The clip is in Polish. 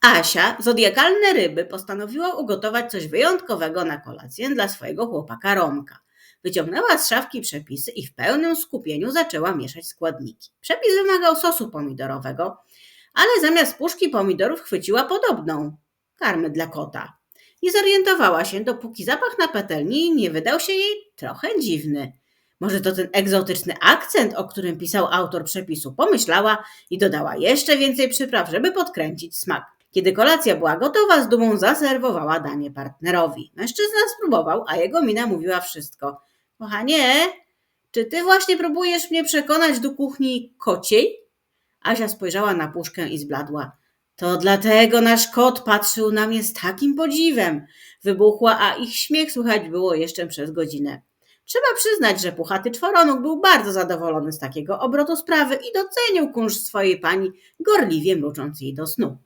Asia, zodiakalne ryby, postanowiła ugotować coś wyjątkowego na kolację dla swojego chłopaka Romka. Wyciągnęła z szafki przepisy i w pełnym skupieniu zaczęła mieszać składniki. Przepis wymagał sosu pomidorowego, ale zamiast puszki pomidorów chwyciła podobną karmy dla kota. Nie zorientowała się, dopóki zapach na patelni nie wydał się jej trochę dziwny. Może to ten egzotyczny akcent, o którym pisał autor przepisu, pomyślała i dodała jeszcze więcej przypraw, żeby podkręcić smak. Kiedy kolacja była gotowa, z dumą zaserwowała danie partnerowi. Mężczyzna spróbował, a jego mina mówiła wszystko. Kochanie, czy ty właśnie próbujesz mnie przekonać do kuchni kociej? Asia spojrzała na puszkę i zbladła. To dlatego nasz kot patrzył na mnie z takim podziwem. Wybuchła, a ich śmiech słychać było jeszcze przez godzinę. Trzeba przyznać, że puchaty czworonóg był bardzo zadowolony z takiego obrotu sprawy i docenił kunszt swojej pani, gorliwie mrucząc jej do snu.